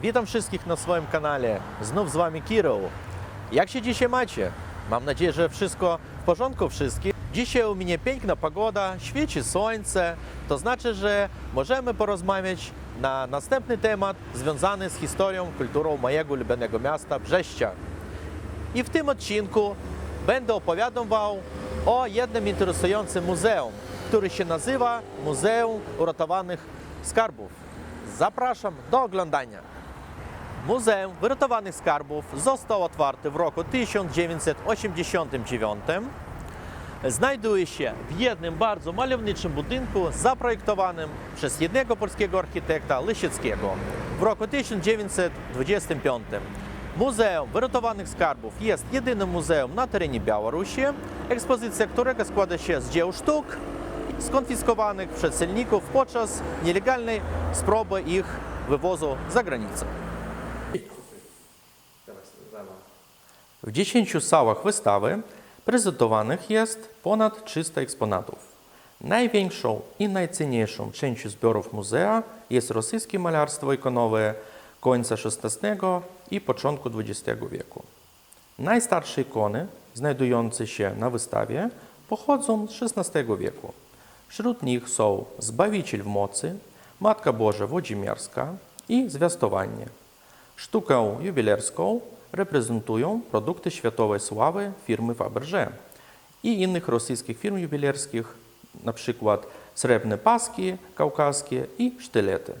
Witam wszystkich na swoim kanale. Znów z wami Kirill. Jak się dzisiaj macie? Mam nadzieję, że wszystko w porządku wszystkich. Dzisiaj u mnie piękna pogoda, świeci słońce. To znaczy, że możemy porozmawiać na następny temat związany z historią, kulturą mojego ulubionego miasta Brześcia. I w tym odcinku będę opowiadał o jednym interesującym muzeum, który się nazywa Muzeum Uratowanych Skarbów. Zapraszam do oglądania. Muzeum Wyratowanych Skarbów został otwarty w roku 1989. Znajduje się w jednym bardzo malowniczym budynku zaprojektowanym przez jednego polskiego architekta Lisieckiego w roku 1925. Muzeum Wyratowanych Skarbów jest jedynym muzeum na terenie Białorusi, ekspozycja którego składa się z dzieł sztuk skonfiskowanych przez celników podczas nielegalnej próby ich wywozu za granicę. W 10 salach wystawy prezentowanych jest ponad 300 eksponatów. Największą i najcenniejszą częścią zbiorów muzea jest rosyjskie malarstwo ikonowe końca XVI i początku XX wieku. Najstarsze ikony znajdujące się na wystawie pochodzą z XVI wieku. Wśród nich są Zbawiciel w mocy, Matka Boża Włodzimierska i Zwiastowanie. Sztukę jubilerską reprezentują produkty światowej sławy firmy Fabergé i innych rosyjskich firm jubilerskich, przykład srebrne paski kaukaskie i sztylety.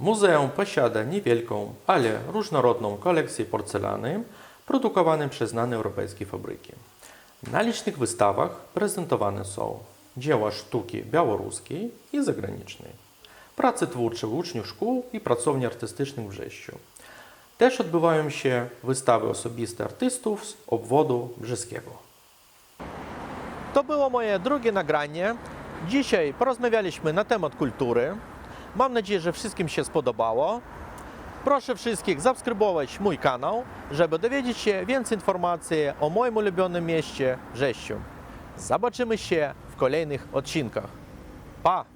Muzeum posiada niewielką, ale różnorodną kolekcję porcelany produkowanej przez znane europejskie fabryki. Na licznych wystawach prezentowane są dzieła sztuki białoruskiej i zagranicznej, prace twórcze uczniów szkół i pracowni artystycznych w Brześciu. Też odbywają się wystawy osobiste artystów z obwodu brzeskiego. To było moje drugie nagranie. Dzisiaj porozmawialiśmy na temat kultury. Mam nadzieję, że wszystkim się spodobało. Proszę wszystkich subskrybować mój kanał, żeby dowiedzieć się więcej informacji o moim ulubionym mieście Brześciu. Zobaczymy się w kolejnych odcinkach. Pa!